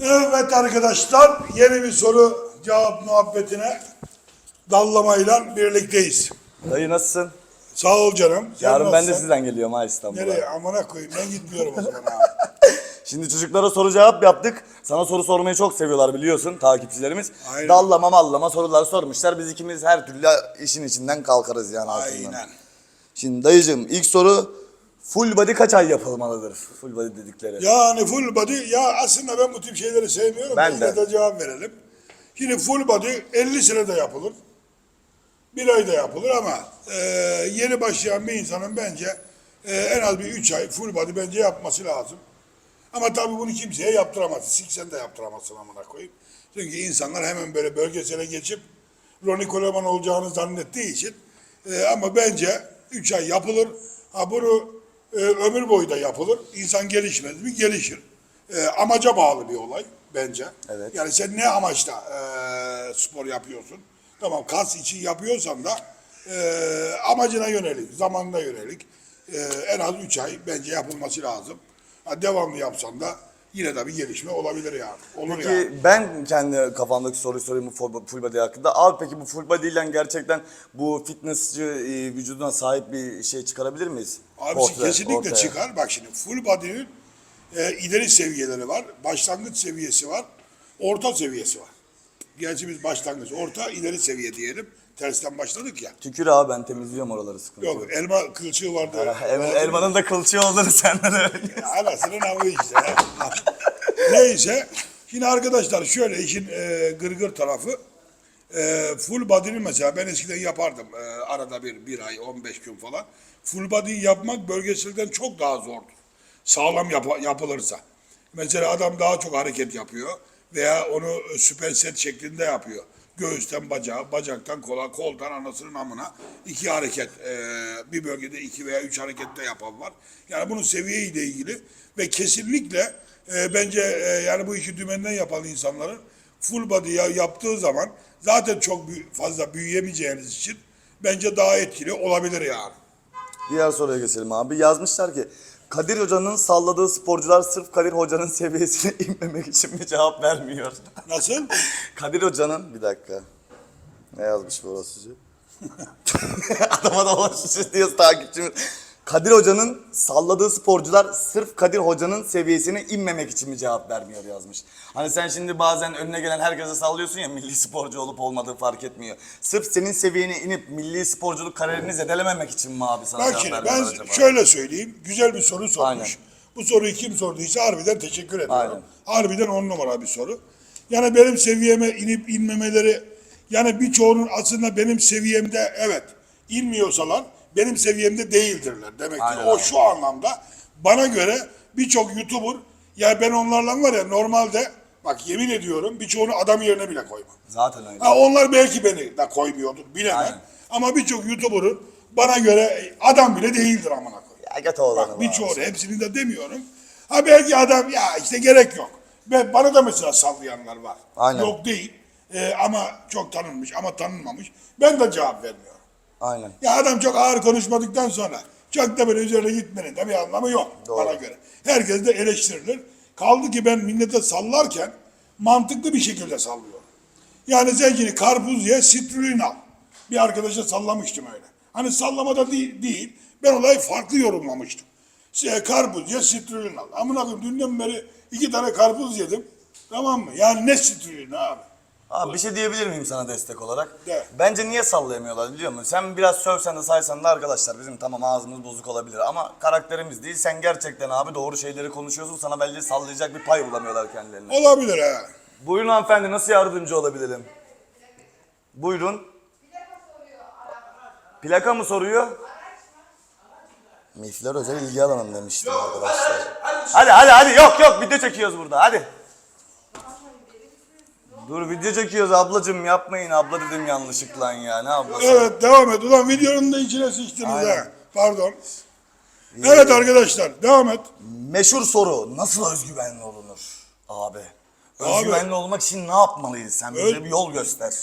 Evet arkadaşlar yeni bir soru cevap muhabbetine dallamayla birlikteyiz. Dayı nasılsın? Sağ ol canım. Sen Yarın ben de nasılsın? sizden geliyorum ha İstanbul'a. Nereye? Amına koyayım ben gitmiyorum o zaman ha. Şimdi çocuklara soru cevap yaptık. Sana soru sormayı çok seviyorlar biliyorsun takipçilerimiz. Aynen. Dallama mallama sorular sormuşlar. Biz ikimiz her türlü işin içinden kalkarız yani aslında. Aynen. Şimdi dayıcım ilk soru full body kaç ay yapılmalıdır? Full body dedikleri. Yani full body ya aslında ben bu tip şeyleri sevmiyorum. Ben Yine de. de cevap verelim. Şimdi full body 50 senede yapılır. Bir ayda yapılır ama e, yeni başlayan bir insanın bence e, en az bir 3 ay full body bence yapması lazım. Ama tabii bunu kimseye yaptıramaz. Siksen de yaptıramazsın amına koyayım. Çünkü insanlar hemen böyle bölgesele geçip Ronnie Coleman olacağını zannettiği için e, ama bence 3 ay yapılır. Ha bunu e, ömür boyu da yapılır. İnsan gelişmez mi? Gelişir. E, amaca bağlı bir olay bence. Evet. Yani sen ne amaçla e, spor yapıyorsun? Tamam kas için yapıyorsan da e, amacına yönelik, zamanına yönelik e, en az 3 ay bence yapılması lazım. Ha, devamlı yapsan da yine de bir gelişme olabilir yani. Olur Peki yani. ben kendi kafamdaki soruyu sorayım bu full body hakkında. Abi peki bu full body ile gerçekten bu fitnessçi e, vücuduna sahip bir şey çıkarabilir miyiz? Abisi Portre, kesinlikle ortaya. çıkar. Bak şimdi full body'nin e, ileri seviyeleri var. Başlangıç seviyesi var. Orta seviyesi var. Gerçi biz başlangıç, orta, ileri seviye diyelim. Tersten başladık ya. Tükür abi ben temizliyorum oraları sıkıntı yok. Yok elma kılçığı vardı. Elma- elmanın da kılçığı olduğunu senden öğreniyorum. Anasının avı işte. Neyse. Şimdi arkadaşlar şöyle işin e, gırgır tarafı. E, full body'nin mesela ben eskiden yapardım. E, arada bir, bir ay, 15 gün falan. Full body yapmak bölgeselden çok daha zordur. Sağlam yap- yapılırsa. Mesela adam daha çok hareket yapıyor veya onu süper set şeklinde yapıyor. Göğüsten bacağa, bacaktan kola, koldan anasının amına iki hareket, e, bir bölgede iki veya üç harekette yapan var. Yani bunun seviyeyle ilgili ve kesinlikle e, bence e, yani bu işi dümenden yapan insanların full body ya- yaptığı zaman zaten çok büyü- fazla büyüyemeyeceğiniz için bence daha etkili olabilir yani. Diğer soruya geçelim abi. Yazmışlar ki Kadir Hoca'nın salladığı sporcular sırf Kadir Hoca'nın seviyesine inmemek için mi cevap vermiyor? Nasıl? Kadir Hoca'nın bir dakika. Ne yazmış bu orası? Adama da ulaşmışız diyoruz takipçimiz. Kadir Hoca'nın salladığı sporcular sırf Kadir Hoca'nın seviyesine inmemek için mi cevap vermiyor yazmış. Hani sen şimdi bazen önüne gelen herkese sallıyorsun ya milli sporcu olup olmadığı fark etmiyor. Sırf senin seviyene inip milli sporculuk kariyerini zedelememek için mi abi sana Bak cevap şimdi vermiyor ben acaba? şöyle söyleyeyim. Güzel bir soru sormuş. Aynen. Bu soruyu kim sorduysa harbiden teşekkür ediyorum. Aynen. Harbiden on numara bir soru. Yani benim seviyeme inip inmemeleri yani birçoğunun aslında benim seviyemde evet inmiyorsalar benim seviyemde değildirler. Demek ki Aynen, o şu anlamda bana göre birçok YouTuber ya ben onlarla var ya normalde bak yemin ediyorum birçoğunu adam yerine bile koymam. Zaten öyle. Ha, onlar belki beni de koymuyordur bilemem. Aynen. Ama birçok YouTuber'ın bana göre adam bile değildir amına koyayım. Ya göt oğlanı Bak birçoğunu hepsini de demiyorum. Ha belki adam ya işte gerek yok. Ben, bana da mesela sallayanlar var. Aynen. Yok değil. Ee, ama çok tanınmış ama tanınmamış. Ben de cevap vermiyorum. Aynen. Ya adam çok ağır konuşmadıktan sonra çok da böyle üzerine gitmenin de bir anlamı yok Doğru. bana göre. Herkes de eleştirilir. Kaldı ki ben millete sallarken mantıklı bir şekilde sallıyorum. Yani sen şimdi karpuz ye, sitrulin al. Bir arkadaşa sallamıştım öyle. Hani sallamada değil, değil ben olayı farklı yorumlamıştım. Şey, karpuz ye, sitrulin al. Amına koyayım dünden beri iki tane karpuz yedim. Tamam mı? Yani ne sitrulin abi? Abi bir şey diyebilir miyim sana destek olarak? De. Bence niye sallayamıyorlar biliyor musun? Sen biraz sövsen de saysan da arkadaşlar bizim tamam ağzımız bozuk olabilir ama karakterimiz değil. Sen gerçekten abi doğru şeyleri konuşuyorsun. Sana bence sallayacak bir pay bulamıyorlar kendilerine. Olabilir ha. Buyurun hanımefendi nasıl yardımcı olabilirim? Buyurun. Plaka mı soruyor? Mifler özel ilgi alanım demiştim arkadaşlar. Hadi hadi hadi yok yok video çekiyoruz burada hadi. Dur video çekiyoruz ablacım yapmayın abla dedim yanlışlıkla ya ne ablası. Evet devam et. Ulan videonun da içine sıçtınız Aynen. ha. Pardon. Evet arkadaşlar devam et. Meşhur soru nasıl özgüvenli olunur abi? Özgüvenli olmak için ne yapmalıyız sen bize Öz- bir yol göster.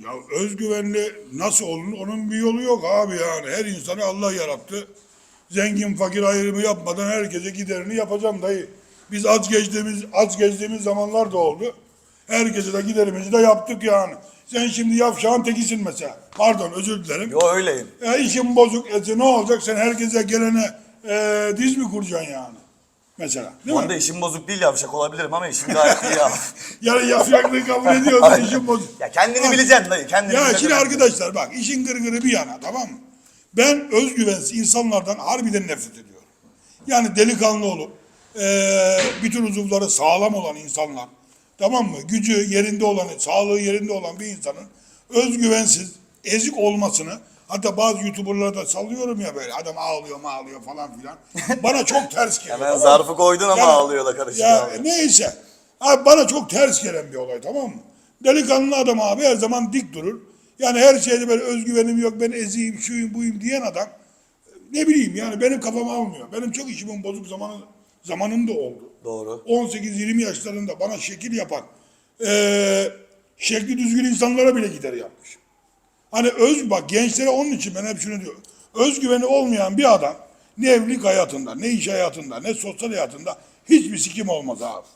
Ya özgüvenli nasıl olunur? Onun bir yolu yok abi yani. Her insanı Allah yarattı. Zengin fakir ayrımı yapmadan herkese giderini yapacağım dayı. Biz aç geçtiğimiz aç geçtiğimiz zamanlar da oldu. Her gece de giderimizi de yaptık yani. Sen şimdi yavşağın tekisin mesela. Pardon özür dilerim. Yo öyleyim. E, işin bozuk etse ne olacak? Sen herkese gelene e, diz mi kuracaksın yani? Mesela. Değil Bu mi? işim bozuk değil yavşak olabilirim ama işim gayet iyi abi. Yani yafyaklığı kabul ediyorsun Aynen. işin bozuk. Ya kendini Bak, bileceksin dayı. Kendini Ya bileceksin. şimdi arkadaşlar bak işin gırgırı bir yana tamam mı? Ben özgüvensiz insanlardan harbiden nefret ediyorum. Yani delikanlı olup eee bütün uzuvları sağlam olan insanlar tamam mı? Gücü yerinde olan, sağlığı yerinde olan bir insanın özgüvensiz, ezik olmasını hatta bazı youtuberlara da sallıyorum ya böyle adam ağlıyor ağlıyor falan filan. Bana çok ters geliyor. Hemen tamam zarfı koydun ama ağlıyor da karışık Ya abi. neyse. Abi bana çok ters gelen bir olay tamam mı? Delikanlı adam abi her zaman dik durur. Yani her şeyde böyle özgüvenim yok ben eziyim şuyum buyum diyen adam ne bileyim yani benim kafam almıyor. Benim çok işimin bozuk zamanı zamanında oldu. Doğru. 18-20 yaşlarında bana şekil yapan eee şekli düzgün insanlara bile gider yapmış. Hani öz bak gençlere onun için ben hep şunu diyorum. Özgüveni olmayan bir adam ne evlilik hayatında, ne iş hayatında, ne sosyal hayatında hiçbir sikim olmaz abi.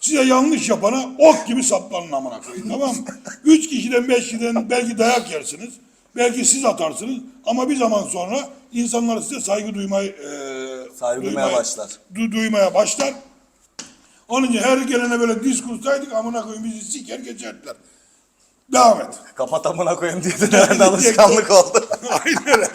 Size yanlış yapana ok gibi saplanın amına koyayım tamam mı? Üç kişiden beş kişiden belki dayak yersiniz. Belki siz atarsınız ama bir zaman sonra insanlar size saygı duymayı eee, Saygı duymaya başlar. du- duymaya başlar. Onun için her gelene böyle diz kursaydık amına koyayım bizi siker geçerdiler. Devam et. Kapat amına koyayım diye de nerede alışkanlık oldu. Aynen.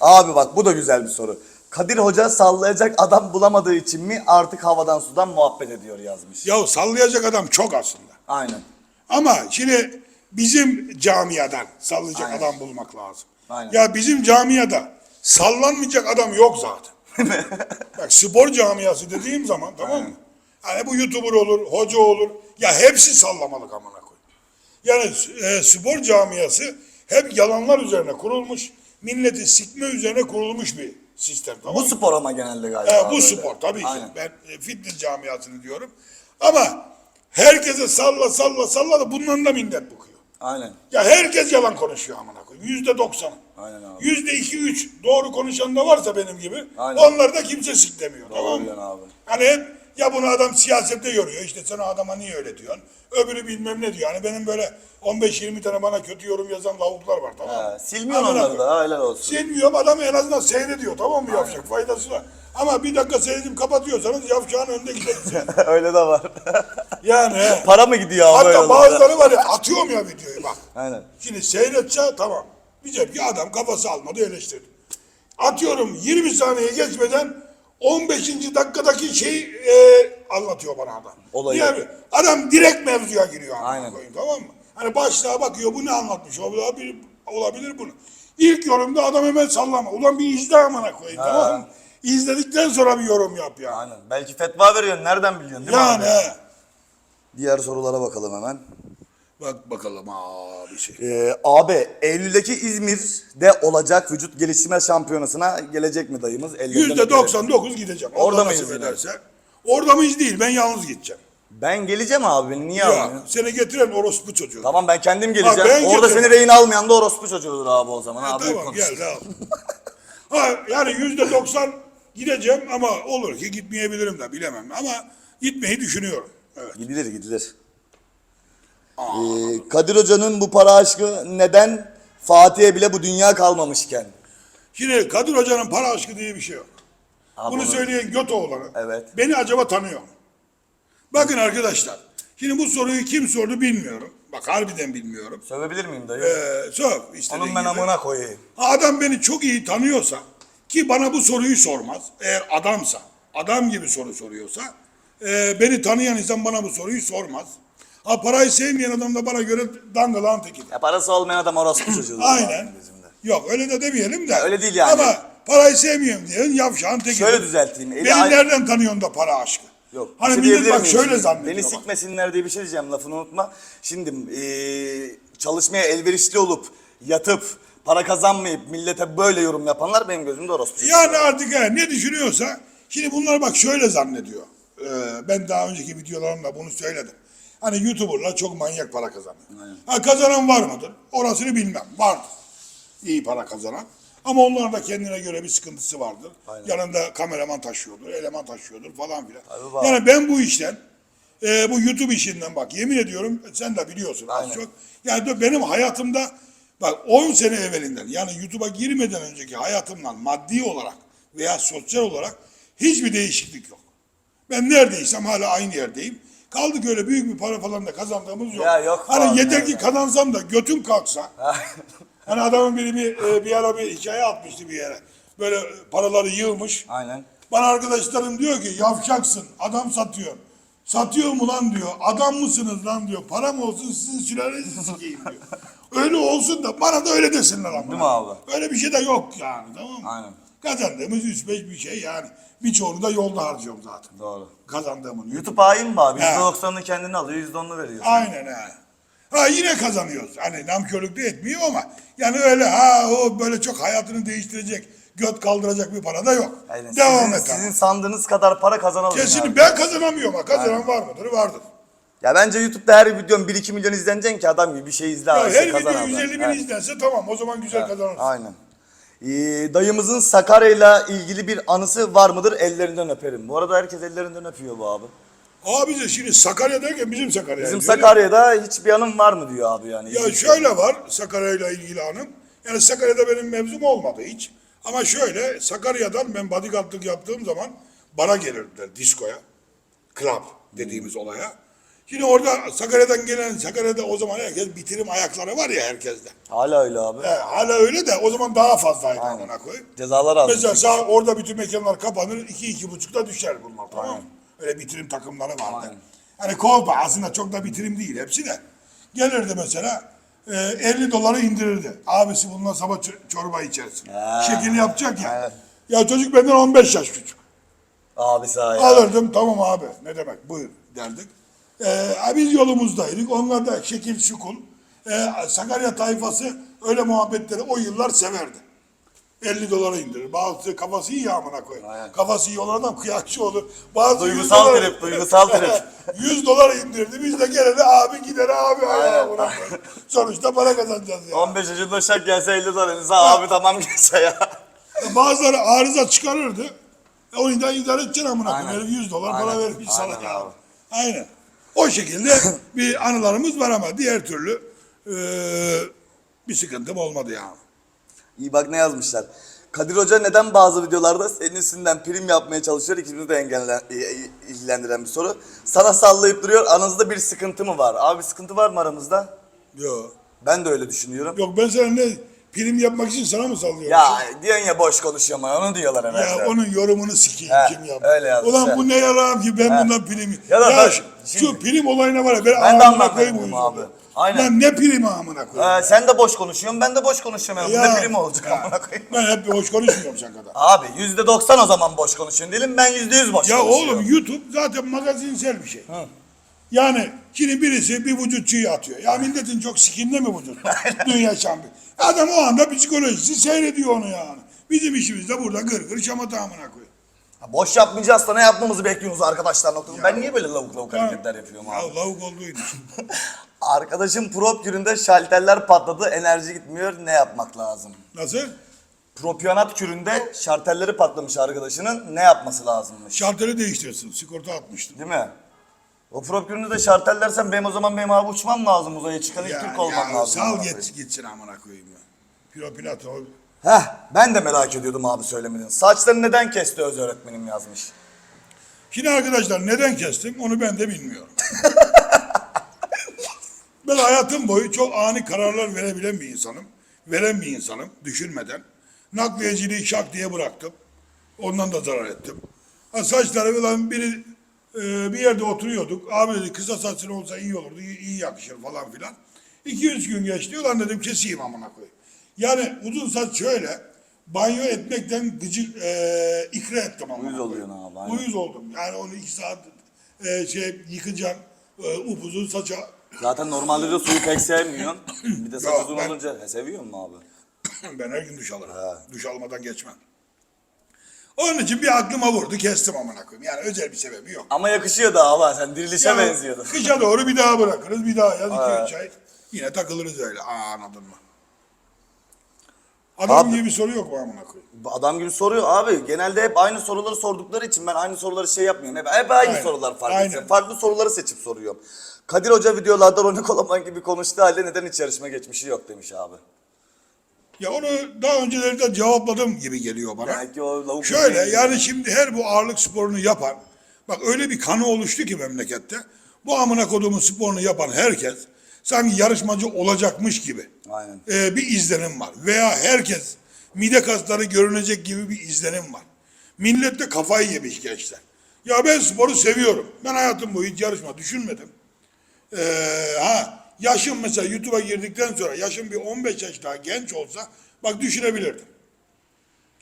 Abi bak bu da güzel bir soru. Kadir Hoca sallayacak adam bulamadığı için mi artık havadan sudan muhabbet ediyor yazmış. ya sallayacak adam çok aslında. Aynen. Ama şimdi bizim camiadan sallayacak Aynen. adam bulmak lazım. Aynen. Ya bizim camiada sallanmayacak adam yok zaten. Bak spor camiası dediğim zaman tamam mı? Hani bu YouTuber olur, hoca olur. Ya hepsi sallamalık amına koy. Yani e, spor camiası hep yalanlar üzerine kurulmuş, milleti sikme üzerine kurulmuş bir sistem tamam Bu spor ama genelde galiba. E, bu böyle. spor tabii ki. Ben e, fitness camiasını diyorum. Ama herkese salla salla salla da bundan da minnet bıkıyor. Aynen. Ya herkes yalan konuşuyor amına koyayım. Yüzde doksan. Aynen abi. Yüzde iki üç doğru konuşan da varsa benim gibi. Aynen. Onlar da kimse siklemiyor. tamam Doğru mı? diyorsun abi. Hani hep ya bunu adam siyasette yoruyor. İşte sen o adama niye öyle diyorsun? Öbürü bilmem ne diyor. Hani benim böyle 15-20 tane bana kötü yorum yazan lavuklar var tamam mı? Ha, silmiyorsun Amına onları da helal olsun. Silmiyorum adam en azından seyrediyor tamam mı yapacak faydası var. Ama bir dakika seyredip kapatıyorsanız yapacağın önde gideriz yani. Öyle de var. Yani he. Para mı gidiyor abi Hatta bazıları var ya atıyorum ya videoyu bak. Aynen. Şimdi seyredece tamam. Diyeceğim ki adam kafası almadı eleştirdi. Atıyorum 20 saniye geçmeden 15. dakikadaki şeyi e, anlatıyor bana adam. Olayı. Niye? Adam direkt mevzuya giriyor. Aynen. koyayım, tamam mı? Hani başlığa bakıyor bu ne anlatmış olabilir, olabilir bunu. İlk yorumda adam hemen sallama. Ulan bir izle amına koyayım Ha. tamam mı? İzledikten sonra bir yorum yap ya. Aynen. Belki fetva veriyorsun. Nereden biliyorsun değil mi Yani abi? he. Diğer sorulara bakalım hemen. Bak bakalım abi şey. Ee, abi Eylül'deki İzmir'de olacak vücut geliştirme şampiyonasına gelecek mi dayımız? Yüzde öperim. 99 gideceğim. Orada Allah mıyız nasip yine? ederse. Orada mıyız değil ben yalnız gideceğim. Ben geleceğim abi. Niye Ya seni getiren orospu çocuğu. Tamam ben kendim geleceğim. ben Orada geleceğim. seni rehin almayan da orospu çocuğudur abi o zaman. Ha, abi tamam konuş. gel tamam. ha, yani yüzde 90 gideceğim ama olur ki gitmeyebilirim de bilemem ama gitmeyi düşünüyorum. Evet. Gidilir gidilir. Ee, Kadir Hoca'nın bu para aşkı neden Fatih'e bile bu dünya kalmamışken? Şimdi Kadir Hoca'nın para aşkı diye bir şey yok. Abi Bunu söyleyen Götoğulları Evet. beni acaba tanıyor mu? Bakın arkadaşlar. Şimdi bu soruyu kim sordu bilmiyorum. Bak harbiden bilmiyorum. Sövebilir miyim dayı? Ee, istediğin Onun ben amına koyayım. Adam beni çok iyi tanıyorsa ki bana bu soruyu sormaz. Eğer adamsa, adam gibi soru soruyorsa e, beni tanıyan insan bana bu soruyu sormaz. Ha parayı sevmeyen adam da bana göre dangalan tekidir. Ya parası olmayan adam orospu çocuğudur. Aynen. Yok öyle de demeyelim de. öyle değil yani. Ama parayı sevmiyorum diyen yavşağın tekidir. Şöyle düzelteyim. Eli Beni ay- nereden tanıyorsun da para aşkı? Yok. bir Hani şey millet diyebilir bak miyim şöyle şimdi? zannediyor. Beni bak. sikmesinler diye bir şey diyeceğim lafını unutma. Şimdi eee, çalışmaya elverişli olup yatıp para kazanmayıp millete böyle yorum yapanlar benim gözümde orospu çocuğu. Yani artık he, ne düşünüyorsa şimdi bunlar bak şöyle zannediyor. Ee, ben daha önceki videolarımda bunu söyledim. Hani YouTuber'lar çok manyak para kazanıyor. Ha kazanan var mıdır? Orasını bilmem. Vardır. İyi para kazanan. Ama onların da kendine göre bir sıkıntısı vardır. Aynen. Yanında kameraman taşıyordur, eleman taşıyordur falan filan. Var. Yani ben bu işten, e, bu YouTube işinden bak yemin ediyorum sen de biliyorsun az Aynen. çok. Yani benim hayatımda bak 10 sene evvelinden yani YouTube'a girmeden önceki hayatımdan maddi olarak veya sosyal olarak hiçbir değişiklik yok. Ben neredeysem hala aynı yerdeyim. Kaldık öyle büyük bir para falan da kazandığımız yok. Ya yok hani yeter ki kazansam da götüm kalksa. hani adamın biri bir, e, bir ara bir hikaye atmıştı bir yere. Böyle paraları yığmış. Aynen. Bana arkadaşlarım diyor ki yavşaksın adam satıyor. Satıyor mu lan diyor. Adam mısınız lan diyor. Para mı olsun sizin sülalenizi sikeyim diyor. Öyle olsun da bana da öyle desinler ama. Değil mi abi? Öyle bir şey de yok yani tamam mı? Aynen. Kazandığımız 3-5 bir şey yani. Birçoğunu da yolda harcıyorum zaten. Doğru. Kazandığımın. YouTube hain mi abi? He. %90'ını kendine alıyor, %10'unu veriyor. Aynen ha. Ha yine kazanıyoruz. Hani namkörlük de etmiyor ama yani öyle ha o böyle çok hayatını değiştirecek, göt kaldıracak bir para da yok. Aynen. Devam sizin, et ama. sizin sandığınız kadar para kazanamıyor. Kesin ben kazanamıyorum ama kazanan var mıdır? Vardır. Ya bence YouTube'da her videon 1-2 milyon izlenecek ki adam gibi bir şey izle. Ya abi, her video abi. 150 bin izlense tamam o zaman güzel kazanırsın. Aynen. Ee, dayımızın Sakarya'yla ilgili bir anısı var mıdır? Ellerinden öperim. Bu arada herkes ellerinden öpüyor bu abi. Abi de şimdi Sakarya derken bizim Sakarya. Bizim. Sakarya'da hiçbir anım var mı diyor abi yani. Ya şöyle var Sakarya'yla ilgili anım. Yani Sakarya'da benim mevzum olmadı hiç. Ama şöyle Sakarya'dan ben bodyguardlık yaptığım zaman bara gelirdiler diskoya. Club dediğimiz olaya. Şimdi orada Sakarya'dan gelen, Sakarya'da o zaman herkes bitirim ayakları var ya herkeste. Hala öyle abi. He, hala öyle de o zaman daha fazlaydı Aynen. amına koyayım. Cezalar aldı. Mesela sağ, orada bütün mekanlar kapanır, iki iki buçukta düşer bunlar tamam mı? Öyle bitirim takımları vardı. Aynen. Hani kolpa aslında çok da bitirim değil hepsi de. Gelirdi mesela e, 50 doları indirirdi. Abisi bundan sabah çorba içersin. Ha. Şekil yapacak ya. Evet. Ya çocuk benden 15 yaş küçük. Abi sağ ya. Alırdım tamam abi ne demek buyur derdik. Ee, biz yolumuzdaydık. Onlar da şekil şukul. Ee, Sakarya tayfası öyle muhabbetleri o yıllar severdi. 50 dolara indirir. Bazısı kafası iyi amına. Aynen. Kafası iyi olan adam kıyakçı olur. Bazı Duygusal 100 trip, duygusal trip. 100 dolar indirdi. Biz de gelene abi gider abi. Aynen. Sonuçta para kazanacağız ya. 15 yaşında şak gelse 50 dolar. elinize, Abi tamam gelse ya. Bazıları arıza çıkarırdı. E, o yüzden idare edeceksin amına. Herif 100 dolar Aynen. para vermiş sana ya. abi. Aynen. O şekilde bir anılarımız var ama diğer türlü eee, bir sıkıntım olmadı yani. İyi bak ne yazmışlar. Kadir Hoca neden bazı videolarda senin üstünden prim yapmaya çalışıyor? İkimizi de engellen, i- i- ilgilendiren bir soru. Sana sallayıp duruyor. Aranızda bir sıkıntı mı var? Abi sıkıntı var mı aramızda? Yok. Ben de öyle düşünüyorum. Yok ben sana ne prim yapmak için sana mı sallıyorum? Ya diyorsun ya boş konuşuyor ama onu diyorlar herhalde. Ya onun yorumunu sikeyim He, kim yaptı. öyle yazmış, Ulan he. bu ne yaram ki ben bundan prim... Ya Ya, da ben- şu, şimdi- prim olayına var ya ben, Ben de ağzıma anlam koyayım abi. Aynen. Lan ne primi amına koyayım? Ee, sen de boş konuşuyorsun, ben de boş konuşuyorum. Ya. Ne prim olacak ya, amına koyayım. Ben hep boş konuşmuyorum sen kadar. Abi yüzde doksan o zaman boş konuşuyorsun diyelim. Ben yüzde yüz boş Ya konuşuyorum. oğlum YouTube zaten magazinsel bir şey. Yani şimdi birisi bir vücutçuyu atıyor. Ya milletin çok sikinde mi vücut? Dünya şampiyon. Adam o anda psikolojisi seyrediyor onu yani. Bizim işimiz de burada gır gır şamata amına koyuyor. Ha, Boş yapmayacağız da ne yapmamızı bekliyorsunuz arkadaşlar noktada. Ben niye böyle lavuk lavuk hareketler yapıyorum abi? Ya lavuk olduğu için. Arkadaşım prop küründe şalterler patladı, enerji gitmiyor. Ne yapmak lazım? Nasıl? Propionat küründe şartelleri patlamış arkadaşının. Ne yapması lazımmış? Şartları değiştirsin. Sigorta atmıştım. Değil mi? O prop küründe de şartellersen benim o zaman benim abi uçmam lazım uzaya çıkan ilk Türk olmam lazım. sal git, gitsin amına koyayım ya. Pilopilato. Heh, ben de merak ediyordum abi söylemedin. Saçlarını neden kesti öz öğretmenim yazmış. Şimdi arkadaşlar neden kestim onu ben de bilmiyorum. ben hayatım boyu çok ani kararlar verebilen bir insanım. Veren bir insanım düşünmeden. Nakliyeciliği şak diye bıraktım. Ondan da zarar ettim. Ha, saçları falan biri e, bir yerde oturuyorduk. Abi dedi kısa saçın olsa iyi olurdu, iyi, iyi yakışır falan filan. 200 gün geçti. Ulan dedim keseyim amına koyayım. Yani uzun saç şöyle banyo etmekten gıcık e, ikra ettim amına Uyuz koyayım. oluyorsun abi, aynen. Uyuz oldum. Yani onu iki saat e, şey yıkacaksın. E, upuzun saça. Zaten normalde de suyu pek sevmiyorsun. Bir de saç uzun ben- olunca he, seviyor mu abi? ben her gün duş alırım. Ha. Duş almadan geçmem. Onun için bir aklıma vurdu kestim amına koyayım. Yani özel bir sebebi yok. Ama yakışıyor da abi sen dirilişe Yani benziyordun. Kışa doğru bir daha bırakırız. Bir daha yaz iki üç ay. Yine takılırız öyle. Aa anladın mı? Adam Abi- gibi soru yok mu amına koyayım? Adam gibi soruyor abi. Genelde hep aynı soruları sordukları için ben aynı soruları şey yapmıyorum. Hep, hep aynı Aynen. sorular farklı. Aynen. Farklı soruları seçip soruyorum. Kadir Hoca videolarda Ronnie Coleman gibi konuştuğu halde neden hiç yarışma geçmişi yok demiş abi. Ya onu daha öncelerde cevapladım gibi geliyor bana. Belki o lavuk Şöyle yani şimdi her bu ağırlık sporunu yapan, bak öyle bir kanı oluştu ki memlekette. Bu amına kodumun sporunu yapan herkes sanki yarışmacı olacakmış gibi Aynen. e, bir izlenim var. Veya herkes mide kasları görünecek gibi bir izlenim var. Millet de kafayı yemiş gençler. Ya ben sporu seviyorum. Ben hayatım boyu hiç yarışma düşünmedim. Ee, ha yaşım mesela YouTube'a girdikten sonra yaşım bir 15 yaş daha genç olsa bak düşünebilirdim.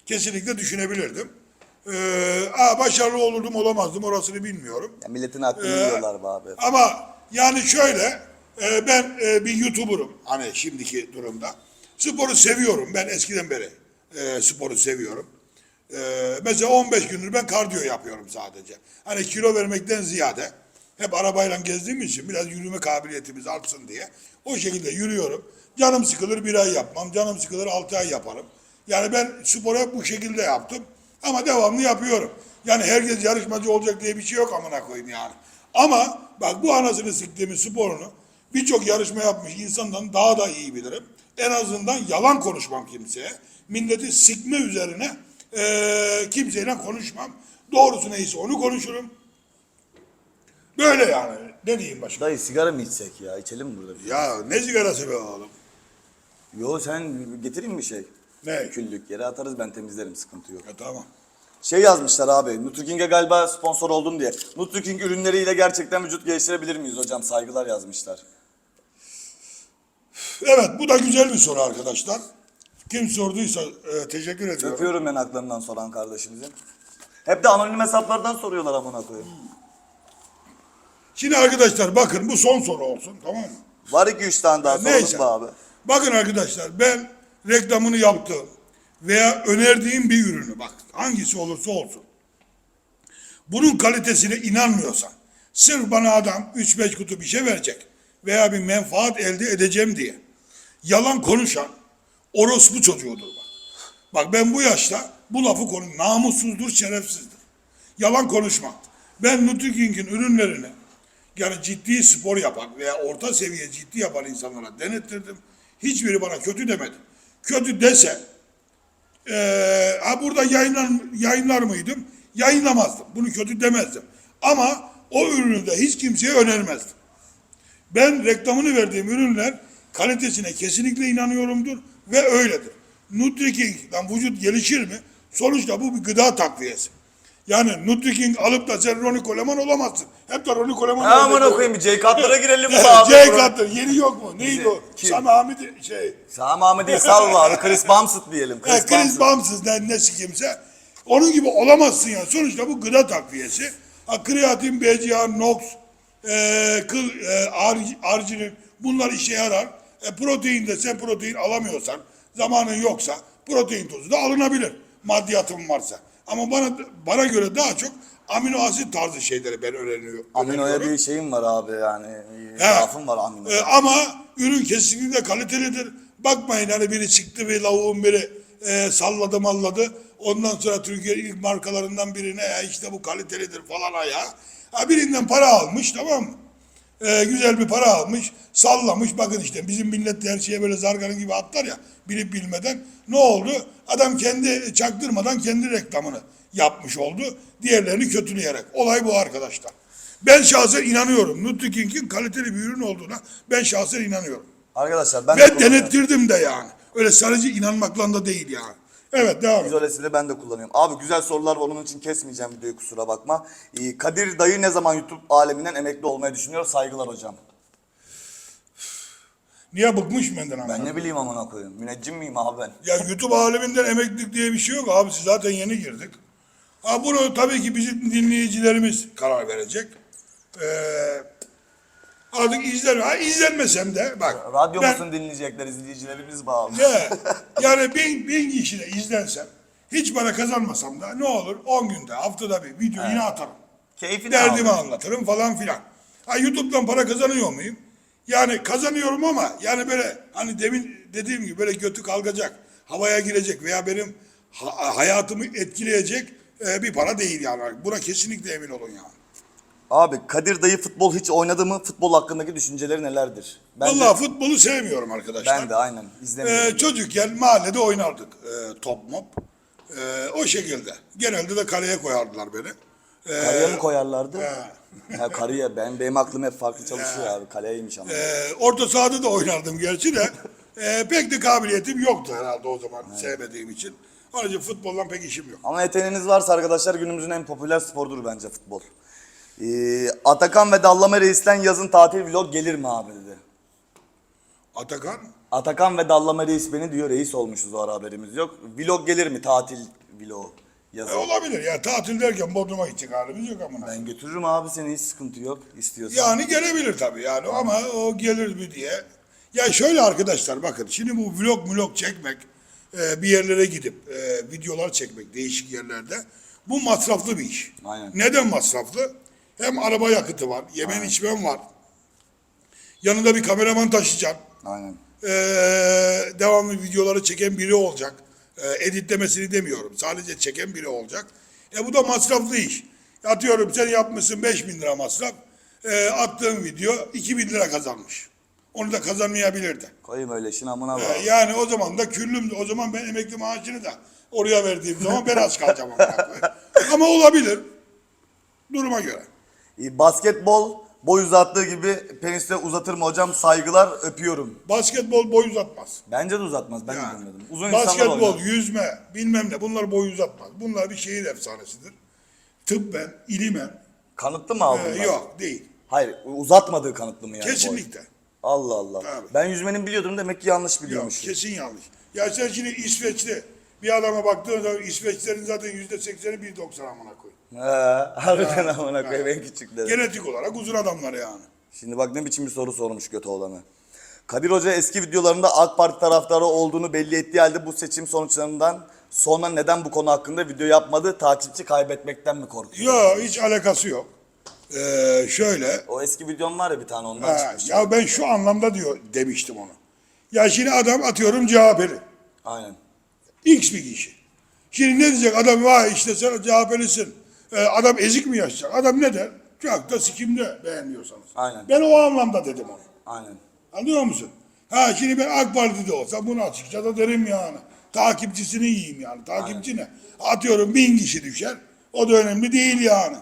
Kesinlikle düşünebilirdim. Ee, aa, başarılı olurdum olamazdım orasını bilmiyorum. Ya milletin hakkını Ee, yiyorlar be abi. Ama yani şöyle e, ben e, bir YouTuber'ım hani şimdiki durumda. Sporu seviyorum ben eskiden beri e, sporu seviyorum. E, mesela 15 gündür ben kardiyo yapıyorum sadece. Hani kilo vermekten ziyade hep arabayla gezdiğim için biraz yürüme kabiliyetimiz artsın diye o şekilde yürüyorum. Canım sıkılır bir ay yapmam, canım sıkılır altı ay yaparım. Yani ben sporu hep bu şekilde yaptım ama devamlı yapıyorum. Yani herkes yarışmacı olacak diye bir şey yok amına koyayım yani. Ama bak bu anasını siktiğimiz sporunu birçok yarışma yapmış insandan daha da iyi bilirim. En azından yalan konuşmam kimseye. Milleti sikme üzerine eee kimseyle konuşmam. Doğrusu neyse onu konuşurum. Böyle yani. Ne diyeyim başka? Dayı sigara mı içsek ya? İçelim mi burada? bir? Ya ne sigarası be oğlum? Yo sen getireyim mi şey? Ne? Küllük yere atarız ben temizlerim sıkıntı yok. Ya tamam. Şey yazmışlar abi. Nutriking'e galiba sponsor oldun diye. Nutriking ürünleriyle gerçekten vücut geliştirebilir miyiz hocam? Saygılar yazmışlar. Evet bu da güzel bir soru arkadaşlar. Kim sorduysa e, teşekkür ediyorum. Öpüyorum yanaklarından soran kardeşimizin. Hep de anonim hesaplardan soruyorlar amına koyayım. Şimdi arkadaşlar bakın bu son soru olsun tamam mı? Var iki üç tane daha soralım Neyse. abi? Bakın arkadaşlar ben reklamını yaptığım veya önerdiğim bir ürünü bak hangisi olursa olsun. Bunun kalitesine inanmıyorsan sırf bana adam 3-5 kutu bir şey verecek veya bir menfaat elde edeceğim diye yalan konuşan orospu çocuğudur bak. Bak ben bu yaşta bu lafı konu namussuzdur, şerefsizdir. Yalan konuşma. Ben Nutriking'in ürünlerini yani ciddi spor yapan veya orta seviye ciddi yapan insanlara denettirdim. Hiçbiri bana kötü demedi. Kötü dese eee ha burada yayınlan, yayınlar mıydım? Yayınlamazdım. Bunu kötü demezdim. Ama o ürünü de hiç kimseye önermezdim. Ben reklamını verdiğim ürünler kalitesine kesinlikle inanıyorumdur ve öyledir. Nutriking'den vücut gelişir mi? Sonuçta bu bir gıda takviyesi. Yani Nutriking alıp da sen Ronnie Coleman olamazsın. Hep de Ronnie Coleman Ha yok. koyayım bir J-Cutler'a girelim mi Evet, abi? Jay Cutler yeni yok mu? Neydi o? kim? Sami Hamid şey. Sami Ahmet değil Salva abi. Chris Bumstead diyelim. Chris, Chris, Bumstead. ne, nesi kimse. Onun gibi olamazsın ya. Sonuçta bu gıda takviyesi. Ha, kreatin, BCA, NOx, e, kıl, e, ar- arginin bunlar işe yarar. E, protein de sen protein alamıyorsan, zamanın yoksa protein tozu da alınabilir. Maddiyatın varsa. Ama bana bana göre daha çok amino asit tarzı şeyleri ben öğreniyorum. Amino'ya bir şeyim var abi yani. He. Zaafım var amino. Ee, ama ürün kesinlikle kalitelidir. Bakmayın hani biri çıktı bir lavuğun biri e, salladı malladı. Ondan sonra Türkiye'nin ilk markalarından birine ya işte bu kalitelidir falan ya. Ha birinden para almış tamam mı? Ee, güzel bir para almış, sallamış. Bakın işte bizim millet de her şeye böyle zarganın gibi atlar ya bilip bilmeden. Ne oldu? Adam kendi çaktırmadan kendi reklamını yapmış oldu. Diğerlerini kötüleyerek. Olay bu arkadaşlar. Ben şahsen inanıyorum. Nutriking'in kaliteli bir ürün olduğuna ben şahsen inanıyorum. Arkadaşlar ben de Ben kullanıyorum. denettirdim de yani. Öyle sadece inanmakla da değil yani. Evet devam et. İzolesini ben de kullanıyorum. Abi güzel sorular var onun için kesmeyeceğim videoyu kusura bakma. Ee, Kadir dayı ne zaman YouTube aleminden emekli olmayı düşünüyor? Saygılar hocam. Niye bıkmış benden ama? Ben ne bileyim amına koyayım. Müneccim miyim abi ben? Ya YouTube aleminden emeklilik diye bir şey yok abi. Siz zaten yeni girdik. Ha bunu tabii ki bizim dinleyicilerimiz karar verecek. Ee, artık izler. Ha izlenmesem de bak. Radyo musun dinleyecekler izleyicilerimiz bağlı. Ne? Yani bin, bin kişiyle izlensem hiç para kazanmasam da ne olur 10 günde haftada bir video yine atarım. Keyfini Derdimi abi. anlatırım falan filan. Ha YouTube'dan para kazanıyor muyum? Yani kazanıyorum ama yani böyle hani demin dediğim gibi böyle götü kalkacak havaya girecek veya benim ha- hayatımı etkileyecek e, bir para değil yani. Buna kesinlikle emin olun yani. Abi Kadir dayı futbol hiç oynadı mı? Futbol hakkındaki düşünceleri nelerdir? Ben de, Vallahi futbolu sevmiyorum arkadaşlar. ben de aynen izlemiyorum. Ee, çocukken mahallede oynardık e, top mop. E, o şekilde. Genelde de kaleye koyardılar beni. E, Karıya mı koyarlardı? ha karıya. Ben benim aklım hep farklı çalışıyor abi. Kaleyeymiş ama. e, orta sahada da oynardım gerçi de. E, pek de kabiliyetim yoktu herhalde o zaman sevmediğim için. Onun için futboldan pek işim yok. Ama yeteneğiniz varsa arkadaşlar günümüzün en popüler sporudur bence futbol. Ee, Atakan ve Dallame Reis'ten yazın tatil vlog gelir mi abi dedi. Atakan Atakan ve Dallame Reis beni diyor reis olmuşuz o ara haberimiz yok. Vlog gelir mi tatil vlog e, yazın. olabilir ya tatil derken Bodrum'a gidecek halimiz yok amına. Ben götürürüm abi seni hiç sıkıntı yok istiyorsan. Yani gelebilir tabii yani ama o gelir mi diye. Ya şöyle arkadaşlar bakın şimdi bu vlog vlog çekmek e, bir yerlere gidip e, videolar çekmek değişik yerlerde bu masraflı bir iş. Aynen. Neden masraflı? Hem araba yakıtı var, yemen içmen var. Yanında bir kameraman taşıyacaksın. Aynen. Ee, devamlı videoları çeken biri olacak. Ee, editlemesini demiyorum. Sadece çeken biri olacak. E bu da masraflı iş. Atıyorum sen yapmışsın 5 bin lira masraf. Ee, attığın video 2 bin lira kazanmış. Onu da kazanmayabilirdi. Koyayım öyle işin amına Ee, bak. yani o zaman da küllüm o zaman ben emekli maaşını da oraya verdiğim zaman ben az kalacağım. Ama olabilir. Duruma göre. Ee, Basketbol boy uzattığı gibi penisle uzatır mı hocam? Saygılar öpüyorum. Basketbol boy uzatmaz. Bence de uzatmaz. Ben de Yani, görmedim. Uzun insanlar basketbol, yüzme, bilmem ne bunlar boy uzatmaz. Bunlar bir şehir efsanesidir. Tıbben, ilimen Kanıtlı mı aldın? e, ben? yok değil. Hayır uzatmadığı kanıtlı mı yani? boy? Kesinlikle. Allah Allah. Tabii. Ben yüzmenin biliyordum demek ki yanlış Yok, biliyormuşum. kesin yanlış. Ya sen şimdi İsveçli bir adama baktığın zaman İsveçlerin zaten yüzde sekseni 1.90 amına koy. He, harbiden amına koyayım en küçükleri. Genetik olarak uzun adamlar yani. Şimdi bak ne biçim bir soru sormuş götü olanı. Kadir Hoca eski videolarında AK Parti taraftarı olduğunu belli ettiği halde bu seçim sonuçlarından sonra neden bu konu hakkında video yapmadı? Takipçi kaybetmekten mi korkuyor? Yok hiç alakası yok. Ee, şöyle O eski videom var ya bir tane ondan ha, çıkmış. ya ben şu anlamda diyor demiştim onu. Ya şimdi adam atıyorum CHP'li. Aynen. X bir kişi. Şimdi ne diyecek adam vay işte sen CHP'lisin. Ee, adam ezik mi yaşayacak? Adam ne der? Çok da sikimde beğenmiyorsanız. Aynen. Ben o anlamda dedim onu. Aynen. Anlıyor musun? Ha şimdi ben AK Parti'de olsam bunu açıkça da derim yani. Takipçisini yiyeyim yani. Takipçi ne? Atıyorum bin kişi düşer. O da önemli değil yani.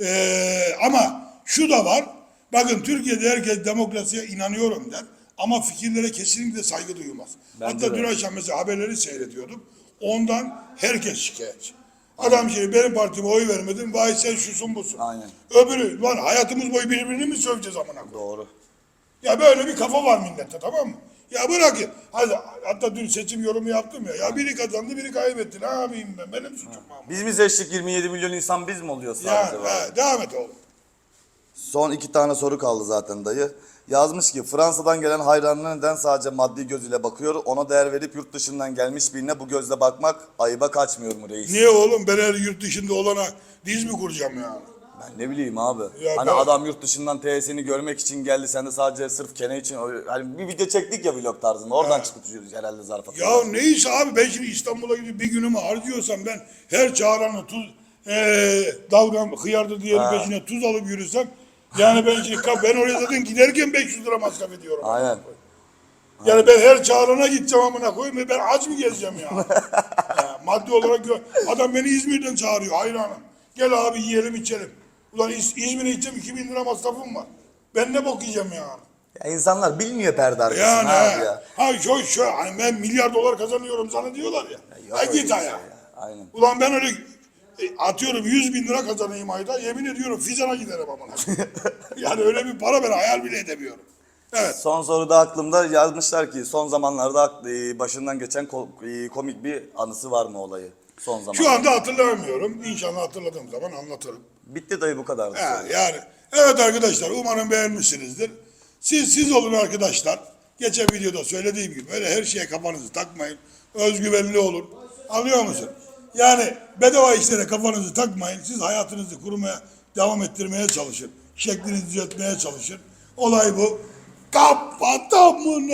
Ee, ama şu da var. Bakın Türkiye'de herkes demokrasiye inanıyorum der. Ama fikirlere kesinlikle saygı duyulmaz. Bence Hatta dün akşam mesela haberleri seyrediyordum. Ondan herkes şikayetçi. Adam şimdi benim partime oy vermedin. Vay sen şusun busun. Aynen. Öbürü lan hayatımız boyu birbirini mi söveceğiz amına koyayım? Doğru. Ya böyle bir kafa var millette tamam mı? Ya bırakın. Hadi, hatta dün seçim yorumu yaptım ya. Ya biri kazandı biri kaybetti. Ne yapayım ben? Benim suçum? Biz mi seçtik 27 milyon insan biz mi oluyor Ya, sadece? ha, devam et oğlum. Son iki tane soru kaldı zaten dayı. Yazmış ki Fransa'dan gelen hayranına neden sadece maddi gözüyle bakıyor? Ona değer verip yurt dışından gelmiş birine bu gözle bakmak ayıba kaçmıyor mu reis? Niye oğlum ben her yurt dışında olana diz mi kuracağım yani? Ben ne bileyim abi. Ya hani ben- adam yurt dışından TS'ni görmek için geldi. Sen de sadece sırf kene için hani bir video çektik ya vlog tarzında. Oradan çıkıp herhalde zarf atıyor. Ya neyse abi ben şimdi İstanbul'a gidip bir günümü harcıyorsam ben her çağıranı tuz eee dalgam hıyardı diye peşine tuz alıp yürüsem yani ben şimdi ben oraya zaten giderken 500 lira masraf ediyorum. Aynen. Yani ben her çağrına gideceğim amına koyayım ben aç mı gezeceğim ya? ya maddi olarak adam beni İzmir'den çağırıyor hayranım. Gel abi yiyelim içelim. Ulan İz- İzmir'e gideceğim 2000 lira masrafım var. Ben ne bok yiyeceğim ya? Ya insanlar bilmiyor perde arkasını Yani abi ya. ha şu, şu hani ben milyar dolar kazanıyorum sana diyorlar ya. Yok ha git şey ya. ya. Aynen. Ulan ben öyle e, atıyorum 100 bin lira kazanayım ayda yemin ediyorum Fizan'a giderim amına. yani öyle bir para ben hayal bile edemiyorum. Evet. Son soruda aklımda yazmışlar ki son zamanlarda e, başından geçen e, komik bir anısı var mı olayı? Son zamanlarda. Şu anda hatırlamıyorum. İnşallah hatırladığım zaman anlatırım. Bitti dayı bu kadardı. Ha, yani evet arkadaşlar umarım beğenmişsinizdir. Siz siz olun arkadaşlar. Geçen videoda söylediğim gibi böyle her şeye kafanızı takmayın. Özgüvenli olun. Anlıyor musun? Yani bedava işlere kafanızı takmayın. Siz hayatınızı kurmaya, devam ettirmeye çalışın. Şeklinizi düzeltmeye çalışın. Olay bu. Kapatamın.